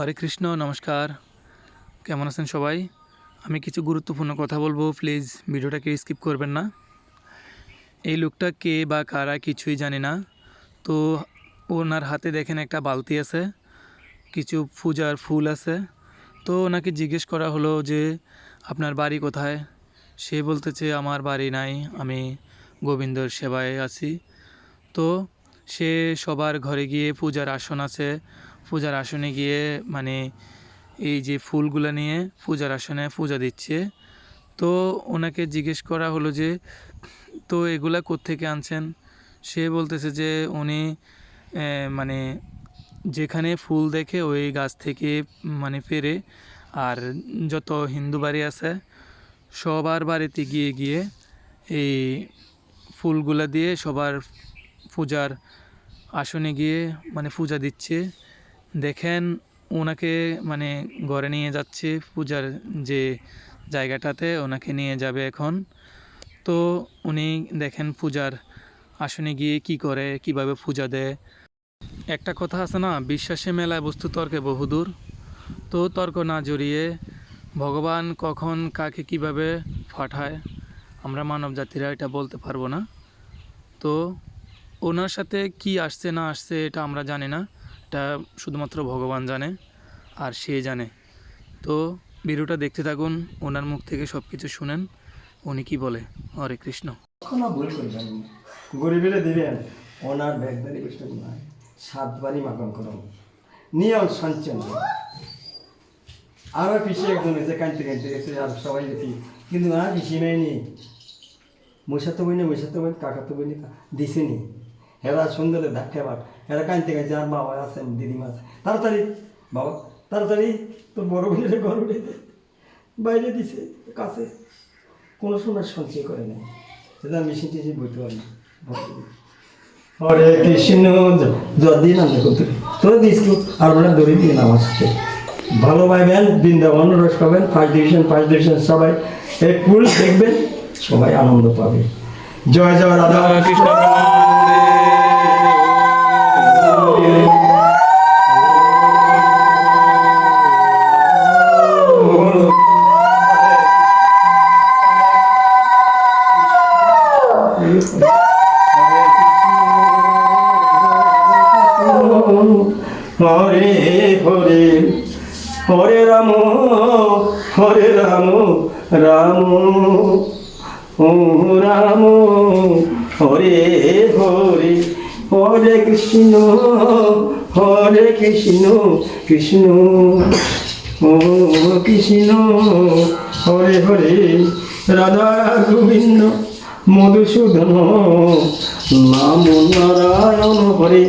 হরে কৃষ্ণ, নমস্কার। কেমন আছেন সবাই? আমি কিছু গুরুত্বপূর্ণ কথা বলব, প্লিজ ভিডিওটাকে স্কিপ করবেন না। এই লোকটা কে বা কারা কিছুই জানি না। তো ওনার হাতে দেখেন একটা বালতি আছে, কিছু পূজার ফুল আছে। তো ওনাকে জিজ্ঞেস করা হলো যে, আপনার বাড়ি কোথায়? সে বলতেছে আমার বাড়ি নাই, আমি গোবিন্দর সেবায় আছি। তো সে সবার ঘরে গিয়ে পূজার আসন আছে পূজার আসনে গিয়ে মানে এই যে ফুলগুলো নিয়ে পূজার আসনে পূজা দিচ্ছে। তো ওনাকে জিজ্ঞেস করা হলো যে, তো এগুলা কোত্থেকে আনছেন? সে বলতেছে যে, উনি মানে যেখানে ফুল দেখে ওই গাছ থেকে মানে পেরে আর যত হিন্দু বাড়ি আছে, সবার বাড়িতে গিয়ে গিয়ে এই ফুলগুলা দিয়ে সবার পূজার আসনে গিয়ে মানে পূজা দিচ্ছে। দেখেন ওনাকে মানে ঘরে নিয়ে যাচ্ছে পূজার যে জায়গাটাতে, ওনাকে নিয়ে যাবে এখন। তো উনি দেখেন পূজার আসনে গিয়ে কি করে, কীভাবে পূজা দেয়। একটা কথা আছে না, বিশ্বাসে মেলায় বস্তু তর্কে বহুদূর। তো তর্ক না জড়িয়ে ভগবান কখন কাকে কীভাবে পাঠায়, আমরা মানব জাতিরা এটা বলতে পারব না। তো ওনার সাথে কি আসছে না আসছে এটা আমরা জানি না। এটা শুধুমাত্র ভগবান জানে আর সে জানে। তো ভিডিওটা দেখতে থাকুন, ওনার মুখ থেকে সব কিছু শুনেন, উনি কি বলে? হরে কৃষ্ণ। না। গরিবের দিবেন, ওনার ব্যাগদারি সাতবারই মাখন নিয়ম সঞ্চয়। আরও পিছিয়ে একজন এসে কাঁদতে কাঁদতে গেছে আর সবাই কিন্তু আর পিছিয়ে নেয়নি। মশাতো বই না মশাতো বই, কাকাতো বই না দিছেনি। হেরা সুন্দরে ধাক্কা বার হেরা কাঁদতে কাঁদতে আর বাবা আছেন দিদিমা আছে তাড়াতাড়ি বাবা তাড়াতাড়ি তোর বড় বোনের ঘর উঠে বাইরে দিছে কাছে। কোনো সময় সঞ্চয় করে নাই। সেটা মেশিন টেশিন বইতে পারি হরে কৃষ্ণ। যদি না দেখো তুই তোরা দিস কেউ আর ওরা দড়ি দিয়ে আমার সাথে ভালো পাইবেন বৃন্দাবন রস পাবেন ফার্স্ট ডিভিশন ফার্স্ট ডিভিশন সবাই। এই ফুল দেখবেন সবাই আনন্দ পাবে। জয় জয় রাধা কৃষ্ণ। হরে হরে হরে রাম হরে রাম রাম, ও রাম, হরে হরে। হরে কৃষ্ণ হরে কৃষ্ণ কৃষ্ণ, ও কৃষ্ণ। হরে হরে রাধা গোবিন্দ। মধুসূদন, নাম নারায়ণ, হরে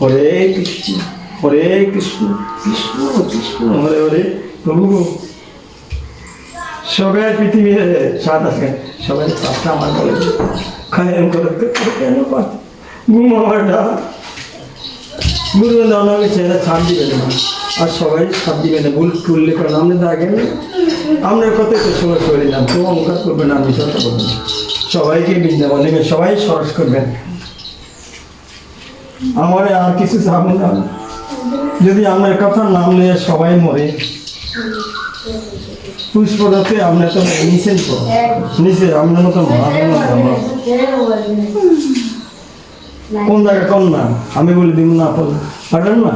হরে কৃষ্ণ হরে কৃষ্ণ কৃষ্ণ কৃষ্ণ, হরে হরে, প্রভু। সবাই পৃথিবীর সাত আছে। সবাই পাঁচটা আমার বলে খায়ন করতে কেন ঘুম আমার গুরু দানা ছেলে ছাড় দিবে না। আর সবাই ছাড় দিবে না। ভুল টুললে কারণ আমরা দাগে আমরা কত করে নিলাম। তো অঙ্কার করবে না, আমি কথা করবেন না। সবাইকে বৃন্দাবন নেবেন সবাই সরস করবেন আমার আর কিছু চাবো না। যদি আমার কথা নাম নিয়ে সবাই মরে পুষ্পদাতে আপনার তো নিচেন তো নিচে আপনার মতো কোন জায়গা কোন না? আমি বলে দিব না, আপন না?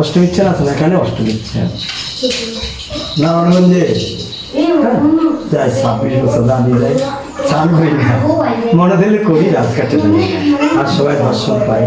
অষ্টম ইচ্ছা আছে না, এখানে অষ্টম ইচ্ছা না অরগঞ্জে যাই ছাব্বিশ বছর দাঁড়িয়ে যাই। চান হই না। মনে দিলে করি, রাত কাটে আর সবাই দর্শন পাই